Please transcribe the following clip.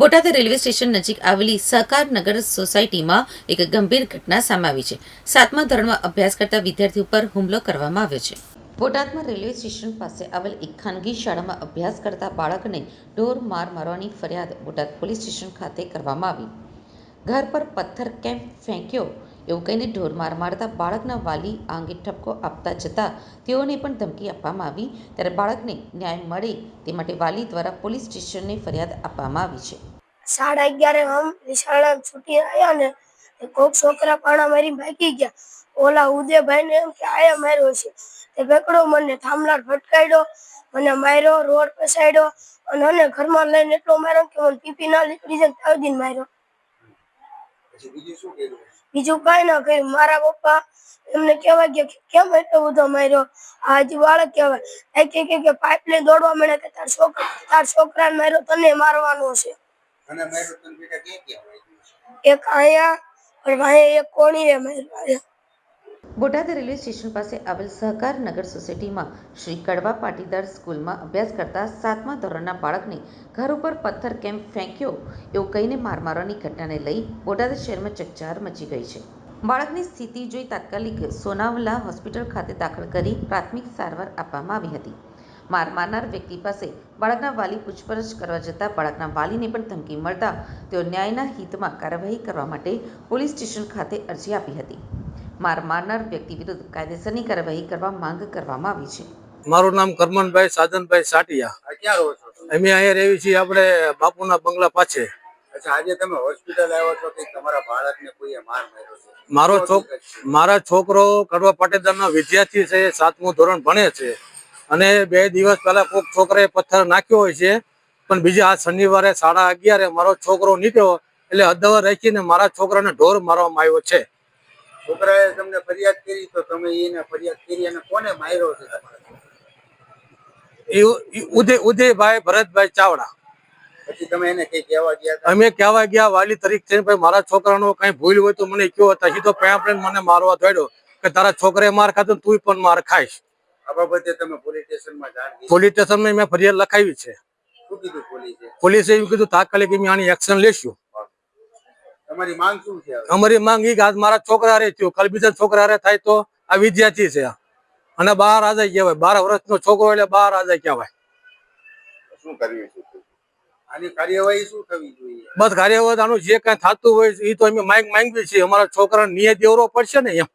Botad railway station નજીક આવેલી સહકાર નગર સોસાયટીમાં એક ગંભીર ઘટના સામે આવી છે. સાતમા ધોરણમાં અભ્યાસ કરતા વિદ્યાર્થી ઉપર હુમલો કરવામાં આવ્યો છે. બોટાદમાં રેલવે સ્ટેશન પાસે આવેલ એક ખાનગી શાળામાં અભ્યાસ કરતા બાળકને ઢોર માર મારવાની ફરિયાદ બોટાદ પોલીસ સ્ટેશન ખાતે કરવામાં આવી. ઘર પર પથ્થર કેમ ફેંક્યો એવું કહીને ઢોર માર મારતા બાળકના વાલી આ અંગે ઠપકો આપતા જતા તેઓને પણ ધમકી આપવામાં આવી. ત્યારે બાળકને ન્યાય મળે તે માટે વાલી દ્વારા પોલીસ સ્ટેશનને ફરિયાદ આપવામાં આવી છે. સાડા અગિયારે આમ નિશાળા છૂટી આવ્યા ને કોક છોકરા પાણા મારી ભાગી ગયા. ઓલા ઉદયભાઈ ને એમ કે આયા માર્યો છે. તે પકડો મને થાંભલા ફટકાડ્યો મને માર્યો રોડ પસાડ્યો અને મને ઘરમાં લઈને એટલો માર્યો કે મને પીપી ના નીકળી જાય ત્યાં સુધી માર્યો. બીજું કાંઈ ના કર્યું. મારા પપ્પા એમને કહેવા ગયા કે કેમ એટલો બધો માર્યો? આ હજી બાળક કહેવાય. કે પાઇપ લઈને દોડવા મળે કે તાર છોકરા તાર છોકરાને માર્યો તને મારવાનો છે. એક અહીંયા અને અહીંયા એક કોણીએ માર્યો બોટાદ રેલવે સ્ટેશન પાસે આવેલ સહકાર નગર સોસાયટીમાં શ્રી કડવા પાટીદાર સ્કૂલમાં અભ્યાસ કરતા સાતમા ધોરણના બાળકને ઘર ઉપર પથ્થર કેમ ફેંક્યો એવું કહીને માર મારવાની ઘટનાને લઈ બોટાદ શહેરમાં ચકચાર મચી ગઈ છે. બાળકની સ્થિતિ જોઈ તાત્કાલિક સોનાવલા હોસ્પિટલ ખાતે દાખલ કરી પ્રાથમિક સારવાર આપવામાં આવી હતી. માર મારનાર વ્યક્તિ પાસે બાળકના વાલી પૂછપરછ કરવા જતાં બાળકના વાલીને પણ ધમકી મળતા તેઓ ન્યાયના હિતમાં કાર્યવાહી કરવા માટે પોલીસ સ્ટેશન ખાતે અરજી આપી હતી. માર મારનાર વ્યક્તિ વિરુદ્ધ કાયદેસરની કાર્યવાહી કરવા માંગ કરવામાં આવી છે. મારું નામ કરમનભાઈ સાધનભાઈ સાટિયા. ક્યાં રહો છો અમે અહીંયા રહેવી છીએ આપણે બાપુના બંગલા પાછે. અચ્છા આજે તમે હોસ્પિટલ આવ્યો છો કે તમારા બાળકને કોઈએ માર માર્યો છે? મારો શું છોક હકીકત છે? મારા છોકરો કડવા પાટીદારના વિદ્યાર્થી છે સાતમું ધોરણ ભણે છે. અને બે દિવસ પહેલા કોઈક છોકરાએ પથ્થર નાખ્યો હોય છે પણ બીજા આ શનિવારે સાડા અગિયારે મારો છોકરો નીકળ્યો એટલે અદવર રાખીને મારા છોકરાને ઢોર મારવામાં આવ્યો છે. છોકરાએ તમને ફરિયાદ કરી તો તમે એને ફરિયાદ કરી અને કોને માર્યો છે તમારા? ઉદય ઉદયભાઈ ભરતભાઈ ચાવડા. પછી તમે એને કઈ કહેવા ગયા અમે કહેવા ગયા વાલી તરીકે છે ભાઈ મારા છોકરાનો કઈ ભૂલ હોય તો મને કયો હતા? સીધો પેપડે મને મારવા દોડ્યો કે તારા છોકરે માર ખાતો તું પણ માર ખાઈશ. આ બાબતે તમે પોલીસ સ્ટેશનમાં જાણ કરી. પોલીસ સ્ટેશનમાં મેં ફરિયાદ લખાવી છે. શું કીધું પોલીસે? પોલીસે એવું કીધું તાત્કાલિક અમે આની એક્શન લેશું. તમારી માંગ શું છે અમારી માંગ એ કે આજ મારા છોકરા રે થયું. કાલ બીજા છોકરા થાય તો આ વિદ્યાર્થી છે. અને બાર આજા કહેવાય. બાર વર્ષનો છોકરો એટલે બાર આજા કહેવાય. શું કરવી આની કાર્યવાહી શું થવી જોઈએ? બસ કાર્યવાહી આનું જે કઈ થતું હોય એ તો અમે માંગ માંગવી છીએ. અમારા છોકરાને નિયત દેવરો પડશે ને એમ.